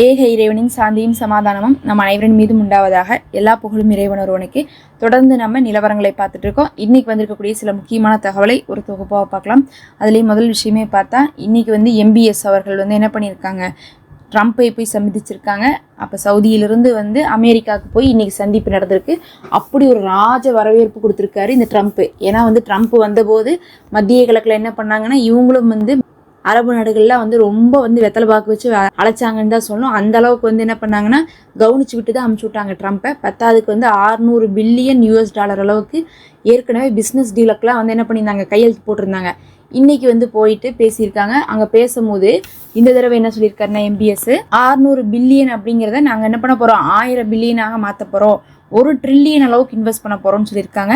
ஏக இறைவனின் சாந்தியும் சமாதானமும் நம் அனைவரின் மீதும் உண்டாவதாக எல்லா புகழும் இறைவன் ஒருவனுக்கு. தொடர்ந்து நம்ம நிலவரங்களை பார்த்துட்டு இருக்கோம். இன்னைக்கு வந்திருக்கக்கூடிய சில முக்கியமான தகவலை ஒரு தொகுப்பாக பார்க்கலாம். அதுலேயும் முதல் விஷயமே பார்த்தா இன்னைக்கு வந்து எம்பிஎஸ் அவர்கள் வந்து என்ன பண்ணியிருக்காங்க? ட்ரம்ப்பை போய் சந்திச்சிருக்காங்க. அப்போ சவுதியிலிருந்து வந்து அமெரிக்காவுக்கு போய் இன்றைக்கி சந்திப்பு நடந்திருக்கு. அப்படி ஒரு ராஜ வரவேற்பு கொடுத்துருக்காரு இந்த ட்ரம்ப்பு ஏன்னா வந்து ட்ரம்ப் வந்தபோது மத்திய கிழக்கில் என்ன பண்ணாங்கன்னா இவங்களும் வந்து அரபு நாடுகளில் வந்து ரொம்ப வந்து வெத்தலை பாக்கு வச்சு அழைச்சாங்கன்னு தான் சொல்லணும். அந்த அளவுக்கு வந்து என்ன பண்ணாங்கன்னா கவனிச்சு விட்டு தான் அமுச்சு விட்டாங்க ட்ரம்ப்பை. பத்தாவதுக்கு வந்து 600 பில்லியன் யூஎஸ் டாலர் அளவுக்கு ஏற்கனவே பிஸ்னஸ் டீலுக்கெலாம் வந்து என்ன பண்ணியிருந்தாங்க கையெழுத்து போட்டிருந்தாங்க. இன்னைக்கு வந்து போயிட்டு பேசியிருக்காங்க. அங்கே பேசும்போது இந்த தடவை என்ன சொல்லியிருக்காருன்னா எம்பிஎஸ் 600 பில்லியன் அப்படிங்கிறத நாங்கள் என்ன பண்ண போகிறோம் ஆயிரம் பில்லியனாக மாற்ற போகிறோம் ஒரு ட்ரில்லியன் அளவுக்கு இன்வெஸ்ட் பண்ண போகிறோம்னு சொல்லியிருக்காங்க.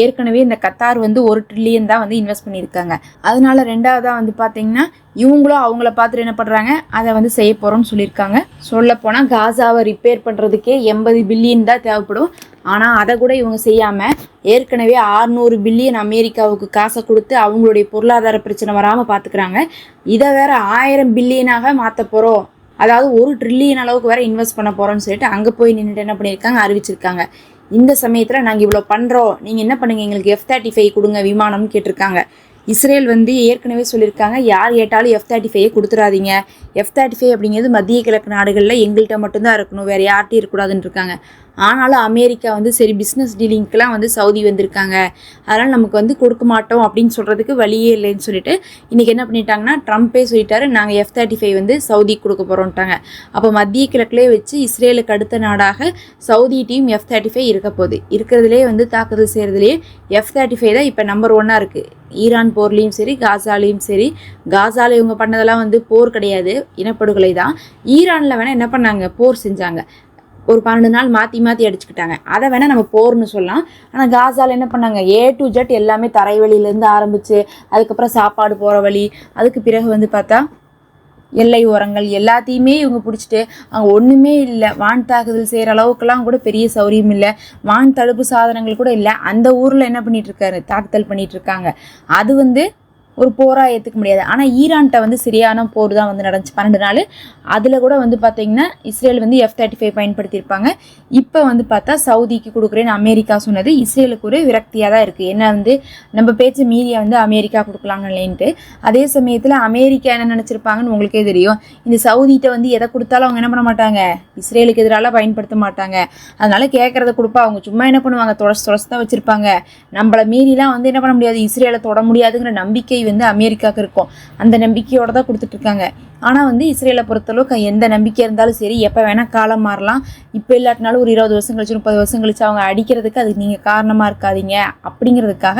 ஏற்கனவே இந்த கத்தார் வந்து ஒரு ட்ரில்லியன் தான் வந்து இன்வெஸ்ட் பண்ணியிருக்காங்க. அதனால ரெண்டாவதாக வந்து பார்த்தீங்கன்னா இவங்களும் அவங்கள பார்த்துட்டு என்ன பண்ணுறாங்க அதை வந்து செய்ய போகிறோம்னு சொல்லியிருக்காங்க. சொல்லப்போனால் காசாவை ரிப்பேர் பண்ணுறதுக்கே எண்பது பில்லியன் தான் தேவைப்படும். ஆனால் அதை கூட இவங்க செய்யாமல் ஏற்கனவே 600 பில்லியன் அமெரிக்காவுக்கு காசை கொடுத்து அவங்களுடைய பொருளாதார பிரச்சனை வராமல் பார்த்துக்கிறாங்க இதை வேற ஆயிரம் பில்லியனாக மாற்ற போகிறோம் அதாவது ஒரு ட்ரில்லியன் அளவுக்கு வேற இன்வெஸ்ட் பண்ண போகிறோம்னு சொல்லிட்டு அங்கே போய் நின்றுட்டு என்ன பண்ணியிருக்காங்க? அறிவிச்சிருக்காங்க. இந்த சமயத்தில் நாங்கள் இவ்வளோ பண்ணுறோம் நீங்கள் என்ன பண்ணுங்க? எங்களுக்கு எஃப் தேர்ட்டி ஃபைவ் கொடுங்க விமானம்னு கேட்டிருக்காங்க. இஸ்ரேல் வந்து ஏற்கனவே சொல்லியிருக்காங்க. யார் கேட்டாலும் எஃப் தேர்ட்டி ஃபைவ் கொடுத்துடாதீங்க எஃப் தேர்ட்டி ஃபைவ் அப்படிங்கிறது மத்திய கிழக்கு நாடுகளில் எங்கள்கிட்ட மட்டும்தான் இருக்கணும். வேறு யார்ட்டையும் இருக்கக்கூடாதுன்னு இருக்காங்க. ஆனாலும் அமெரிக்கா வந்து சரி பிஸ்னஸ் டீலிங்க்கெலாம் வந்து சவுதி வந்திருக்காங்க. அதனால் நமக்கு வந்து கொடுக்க மாட்டோம் அப்படின்னு சொல்கிறதுக்கு வழியே இல்லைன்னு சொல்லிட்டு இன்றைக்கி என்ன பண்ணிட்டாங்கன்னா ட்ரம்ப்பே சொல்லிட்டாரு நாங்கள் எஃப் தேர்ட்டி ஃபைவ் வந்து சவுதி கொடுக்க போகிறோன்ட்டாங்க அப்போ மத்திய கிழக்குலேயே வச்சு இஸ்ரேலுக்கு அடுத்த நாடாக Saudi team F thirty five இருக்க போகுது. இருக்கிறதுலே வந்து தாக்குதல் செய்கிறதுலேயே எஃப் தேர்ட்டி ஃபைவ் தான் இப்போ நம்பர் ஒன்னாக இருக்குது ஈரான் போர்லேயும் சரி காசாலேயும் சரி. காசால இவங்க பண்ணதெல்லாம் வந்து போர் கிடையாது இனப்படுகொலை தான். ஈரானில் வேணால் என்ன பண்ணாங்க? போர் செஞ்சாங்க. ஒரு பன்னெண்டு நாள் மாற்றி மாற்றி அடிச்சுக்கிட்டாங்க. அதை வேணால் நம்ம போர்னு சொல்லலாம். ஆனால் காசாவில் என்ன பண்ணாங்க? ஏ டு ஜெட் எல்லாமே தரை வழியிலேருந்து ஆரம்பித்து அதுக்கப்புறம் சாப்பாடு போகிற வழி அதுக்கு பிறகு வந்து பார்த்தா எல்லை ஓரங்கள் எல்லாத்தையுமே இவங்க பிடிச்சிட்டு அங்கே ஒன்றுமே இல்லை. வான் தாக்குதல் செய்கிற அளவுக்குலாம் கூட பெரிய சௌரியம் இல்லை. வான் தடுப்பு சாதனங்கள் கூட இல்லை. அந்த ஊரில் என்ன பண்ணிகிட்ருக்காரு இருக்காரு? தாக்குதல் பண்ணிகிட்ருக்காங்க அது வந்து ஒரு போராக ஏற்றுக்க முடியாது. ஆனால் ஈரான்கிட்ட வந்து சரியான போர் தான் வந்து நடந்துச்சு. பன்னெண்டு நாள். அதில் கூட வந்து பார்த்திங்கன்னா இஸ்ரேல் வந்து எஃப் தேர்ட்டி ஃபைவ் பயன்படுத்தியிருப்பாங்க. இப்போ வந்து பார்த்தா சவுதிக்கு கொடுக்குறேன்னு அமெரிக்கா சொன்னது இஸ்ரேலுக்கு ஒரு விரக்தியாக தான் இருக்குது என்ன வந்து நம்ம பேச்சு மீதியை வந்து அமெரிக்கா கொடுக்கலாங்கலேன்ட்டு அதே சமயத்தில் அமெரிக்கா என்ன நினச்சிருப்பாங்கன்னு உங்களுக்கே தெரியும். இந்த சவுதிகிட்ட வந்து எதை கொடுத்தாலும் அவங்க என்ன பண்ண மாட்டாங்க. இஸ்ரேலுக்கு எதிரால பயன்படுத்த மாட்டாங்க. அதனால் கேட்குறத கொடுப்பா. அவங்க சும்மா என்ன பண்ணுவாங்க? தொடச்சு தொடச்சு தான் வச்சுருப்பாங்க. நம்மளை மீறிலாம் வந்து என்ன பண்ண முடியாது? இஸ்ரேலை தொட முடியாதுங்கிற நம்பிக்கை வந்து அமெரிக்காவுக்கு இருக்கும். அந்த நம்பிக்கையோடு தான் கொடுத்துட்ருக்காங்க. ஆனால் வந்து இஸ்ரேலை பொறுத்தளவுக்கு எந்த நம்பிக்கை இருந்தாலும் சரி எப்போ வேணால் காலம் மாறலாம். இப்போ இல்லாட்டினாலும் ஒரு இருபது வருஷம் கழிச்சு முப்பது வருஷம் கழிச்சு அவங்க அடிக்கிறதுக்கு அதுக்கு நீங்கள் காரணமாக இருக்காதீங்க. அப்படிங்கிறதுக்காக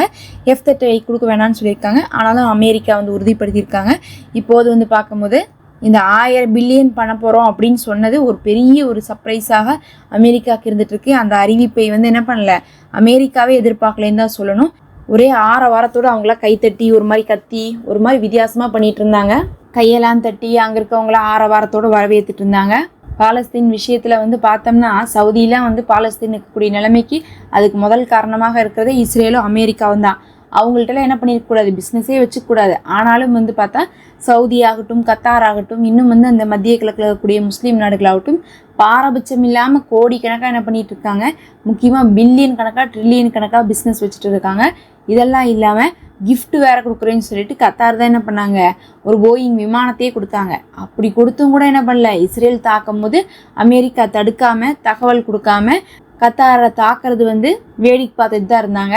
எஃப் தேர்ட்டி கொடுக்க வேணாம்னு சொல்லியிருக்காங்க. ஆனாலும் அமெரிக்கா வந்து உறுதிப்படுத்தியிருக்காங்க. இப்போது வந்து பார்க்கும்போது இந்த ஆயிரம் பில்லியன் பண்ண போகிறோம் அப்படின்னு சொன்னது ஒரு பெரிய ஒரு சர்ப்ரைஸாக அமெரிக்காவுக்கு இருந்துகிட்ருக்கு அந்த அறிவிப்பை வந்து என்ன பண்ணல? அமெரிக்காவே எதிர்பார்க்கலேன்னு தான் சொல்லணும். ஒரே ஆற வாரத்தோடு அவங்களாம் கைத்தட்டி ஒரு மாதிரி கத்தி ஒரு மாதிரி வித்தியாசமாக பண்ணிகிட்டு இருந்தாங்க. கையெல்லாம் தட்டி அங்கே இருக்கவங்களாம் ஆற வாரத்தோடு வரவேற்றுட்டு இருந்தாங்க. பாலஸ்தீன் விஷயத்தில் வந்து பார்த்தோம்னா சவுதியெலாம் வந்து பாலஸ்தீனுக்கு இருக்கக்கூடிய நிலைமைக்கு அதுக்கு முதல் காரணமாக இருக்கிறது இஸ்ரேலும் அமெரிக்காவும் தான். அவங்கள்ட்டலாம் என்ன பண்ணிருக்கக்கூடாது? பிஸ்னஸே வச்சுக்கூடாது. ஆனாலும் வந்து பார்த்தா சவுதி ஆகட்டும் கத்தார் ஆகட்டும் இன்னும் வந்து அந்த மத்திய கிழக்கில் இருக்கக்கூடிய முஸ்லீம் நாடுகளாகட்டும் பாரபட்சம் இல்லாமல் கோடிக்கணக்காக என்ன பண்ணிட்டு இருக்காங்க முக்கியமாக பில்லியன் கணக்காக ட்ரில்லியன் கணக்காக பிஸ்னஸ் வச்சுட்டு இருக்காங்க இதெல்லாம் இல்லாமல் கிஃப்ட் வேற கொடுக்குறேன்னு சொல்லிட்டு கத்தார் தான் என்ன பண்ணாங்க? ஒரு போயிங் விமானத்தையே கொடுத்தாங்க. அப்படி கொடுத்தும் கூட என்ன பண்ணல? இஸ்ரேல் தாக்கும் போது அமெரிக்கா தடுக்காம தகவல் கொடுக்காம கத்தாரை தாக்குறது வந்து வேடிக்கை பார்த்துட்டு தான் இருந்தாங்க.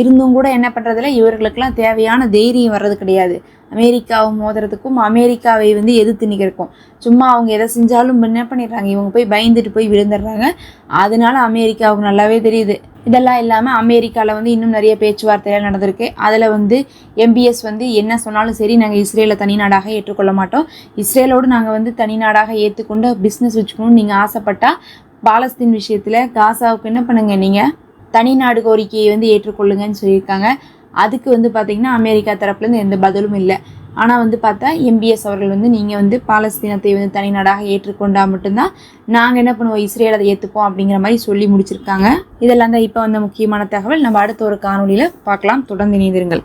இருந்தும் கூட என்ன பண்ணுறதுல இவர்களுக்கெல்லாம் தேவையான தைரியம் வர்றது கிடையாது. அமெரிக்காவை மோதுறதுக்கும் அமெரிக்காவை வந்து எதிர்த்து நிற்கிறக்கும். சும்மா அவங்க எதை செஞ்சாலும் என்ன பண்ணிடுறாங்க? இவங்க போய் பயந்துட்டு போய் விழுந்துடுறாங்க. அதனால அமெரிக்காவுக்கு நல்லாவே தெரியுது. இதெல்லாம் இல்லாமல் அமெரிக்காவில் வந்து இன்னும் நிறைய பேச்சுவார்த்தைகள் நடந்திருக்கு. அதில் வந்து எம்பிஎஸ் வந்து என்ன சொன்னாலும் சரி நாங்கள் இஸ்ரேலை தனி நாடாக ஏற்றுக்கொள்ள மாட்டோம். இஸ்ரேலோடு நாங்கள் வந்து தனி நாடாக ஏற்றுக்கொண்டு பிஸ்னஸ் வச்சுக்கணும்னு நீங்கள் ஆசைப்பட்டால் பாலஸ்தீன் விஷயத்தில் காசாவுக்கு என்ன பண்ணுங்க நீங்கள் தனி நாடு கோரிக்கையை வந்து ஏற்றுக்கொள்ளுங்கன்னு சொல்லியிருக்காங்க. அதுக்கு வந்து பார்த்திங்கன்னா அமெரிக்கா தரப்புலேருந்து எந்த பதிலும் இல்லை. ஆனால் வந்து பார்த்தா எம்பிஎஸ் அவர்கள் வந்து நீங்கள் வந்து பாலஸ்தீனத்தை வந்து தனி நாடாக ஏற்றுக்கொண்டா மட்டும்தான் நாங்கள் என்ன பண்ணுவோம் இஸ்ரேல் அதை ஏற்றுப்போம் அப்படிங்கிற மாதிரி சொல்லி முடிச்சிருக்காங்க. இதெல்லாம் தான் இப்போ வந்த முக்கியமான தகவல். நம்ம அடுத்த ஒரு காணொலியில் பார்க்கலாம். தொடர்ந்து இணைந்திருங்கள்.